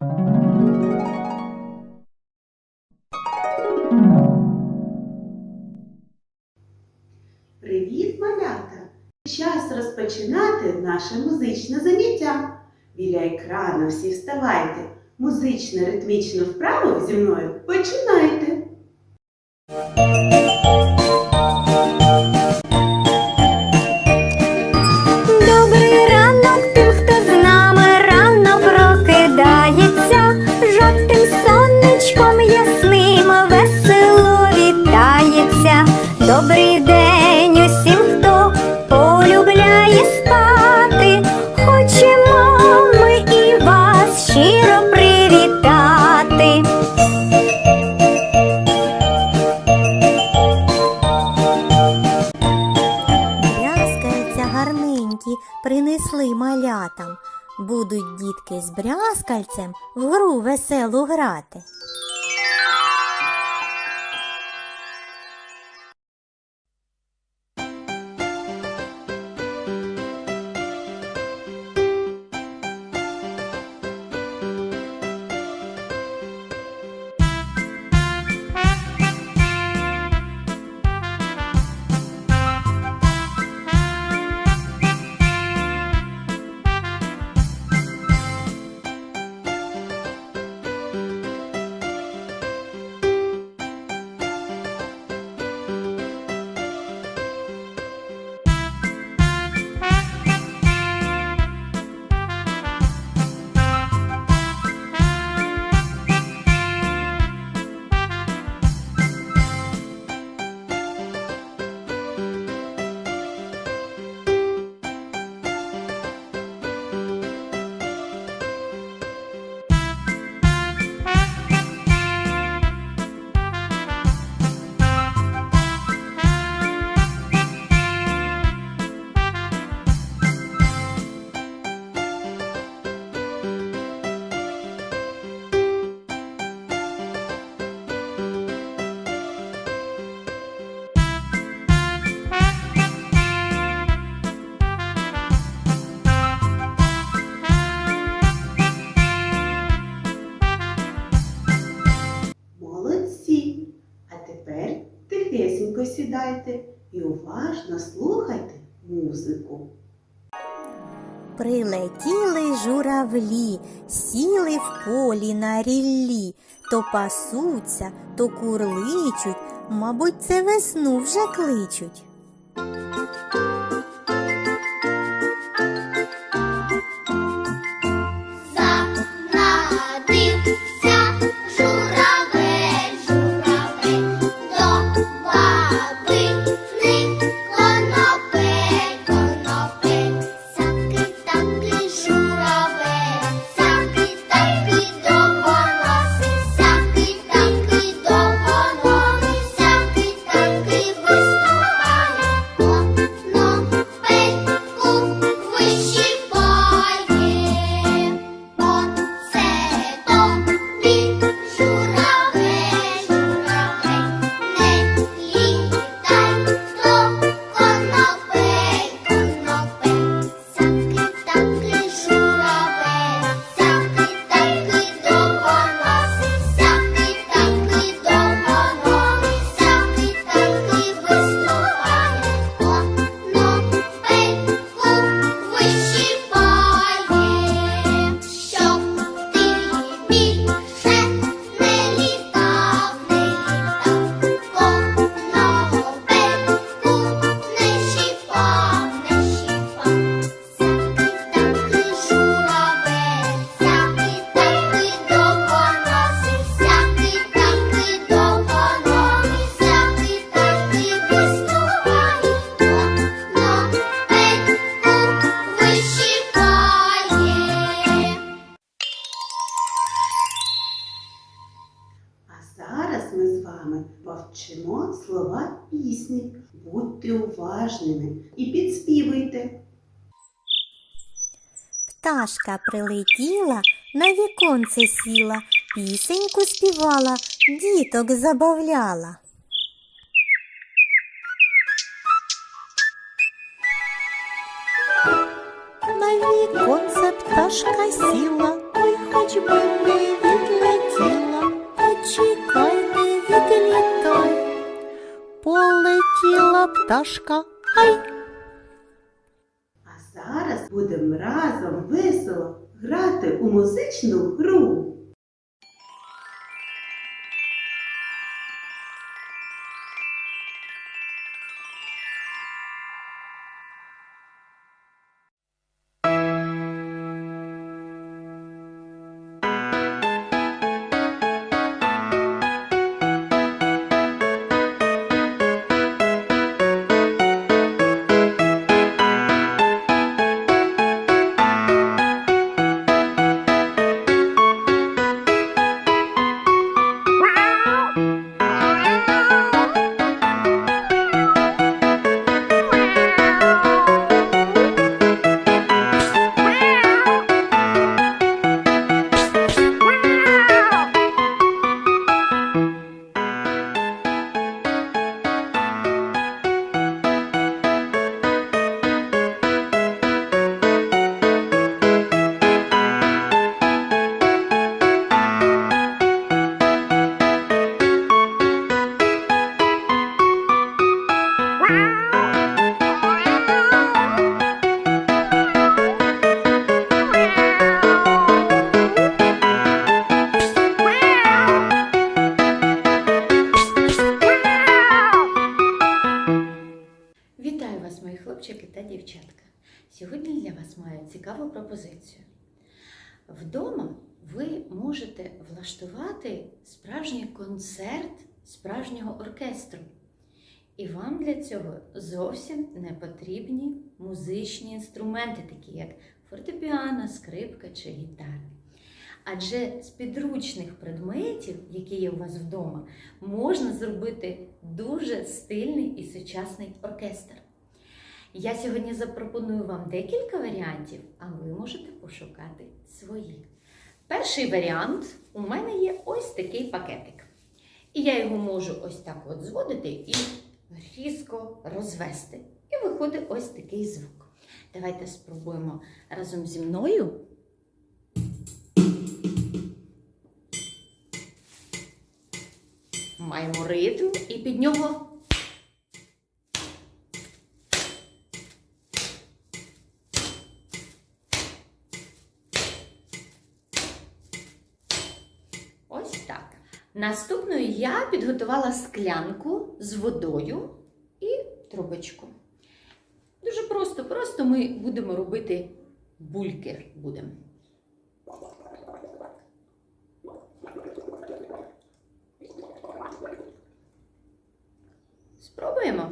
Привіт, малята! Час розпочинати наше музичне заняття. Біля екрану всі вставайте. Музично ритмічну вправу зі мною починайте. Будуть дітки з брязкальцем в гру веселу грати. Сідайте і уважно слухайте музику. Прилетіли журавлі, сіли в полі на ріллі, то пасуться, то курличуть, мабуть, це весну вже кличуть. Вами повчимо слова пісні. Будьте уважними і підспівуйте. Пташка прилетіла, на віконце сіла, пісеньку співала, діток забавляла. На віконце пташка сіла, ой, хоч би не відлетіла, пташка, ай! А зараз будемо разом весело грати у музичну гру. Сьогодні для вас маю цікаву пропозицію. Вдома ви можете влаштувати справжній концерт справжнього оркестру. І вам для цього зовсім не потрібні музичні інструменти, такі як фортепіано, скрипка чи гітара. Адже з підручних предметів, які є у вас вдома, можна зробити дуже стильний і сучасний оркестр. Я сьогодні запропоную вам декілька варіантів, а ви можете пошукати свої. Перший варіант у мене є ось такий пакетик. І я його можу ось так от зводити і різко розвести. І виходить ось такий звук. Давайте спробуємо разом зі мною. Маємо ритм і під нього Ось так. Наступною я підготувала склянку з водою і трубочку. Дуже просто, просто ми будемо робити бульки. Будемо. Спробуємо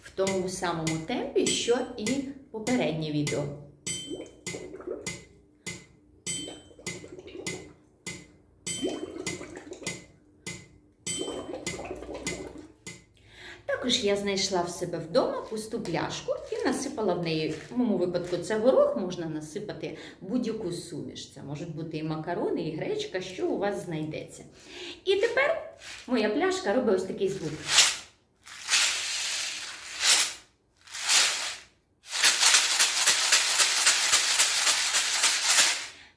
в тому самому темпі, що і попереднє відео. Також я знайшла в себе вдома пусту пляшку і насипала в неї. В моєму випадку це горох, можна насипати будь-яку суміш. Це можуть бути і макарони, і гречка, що у вас знайдеться. І тепер моя пляшка робить ось такий звук.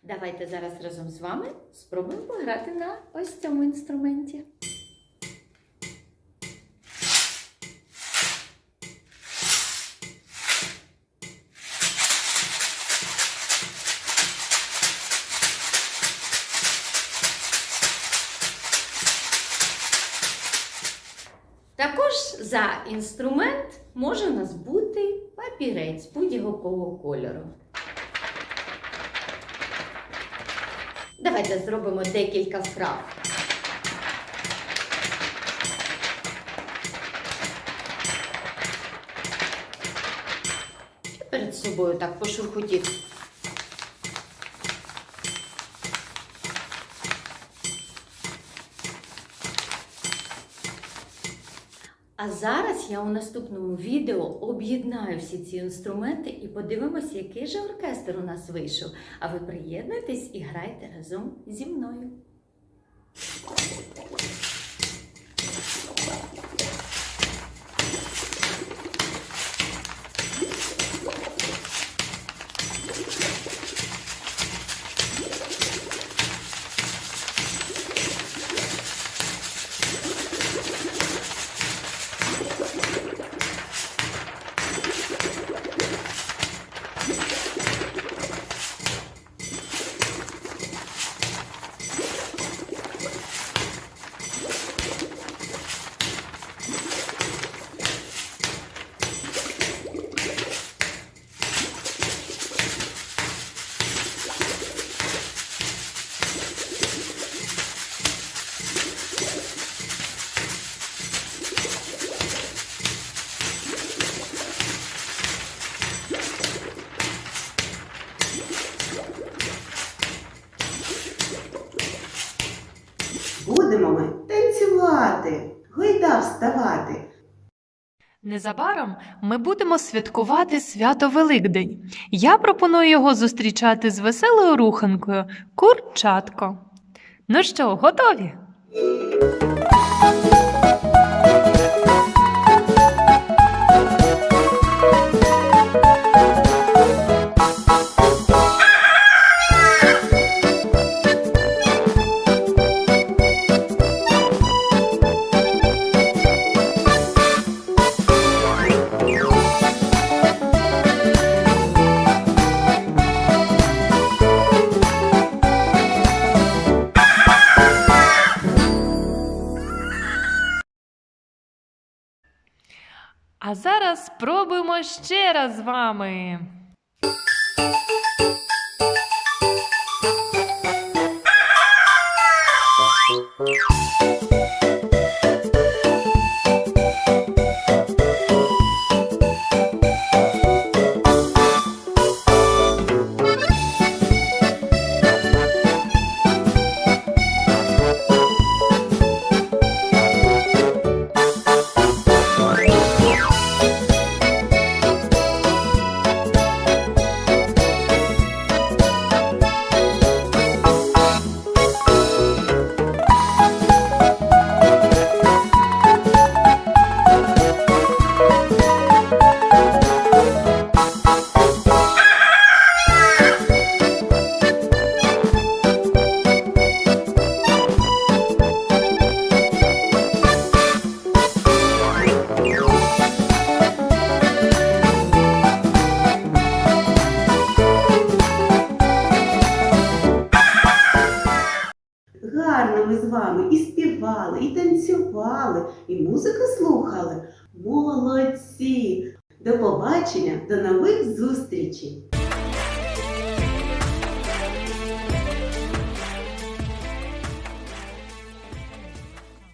Давайте зараз разом з вами спробуємо пограти на ось цьому інструменті. Також за інструмент може у нас бути папірець будь-якого кольору. Давайте зробимо декілька вправ. Перед собою так пошурхотіть. А зараз я у наступному відео об'єднаю всі ці інструменти і подивимося, який же оркестр у нас вийшов. А ви приєднуйтесь і грайте разом зі мною. Незабаром ми будемо святкувати свято Великдень. Я пропоную його зустрічати з веселою руханкою Курчатко. Ну що, готові? Зараз спробуємо ще раз з вами. малювали і музику слухали. Молодці! До побачення, до нових зустрічей!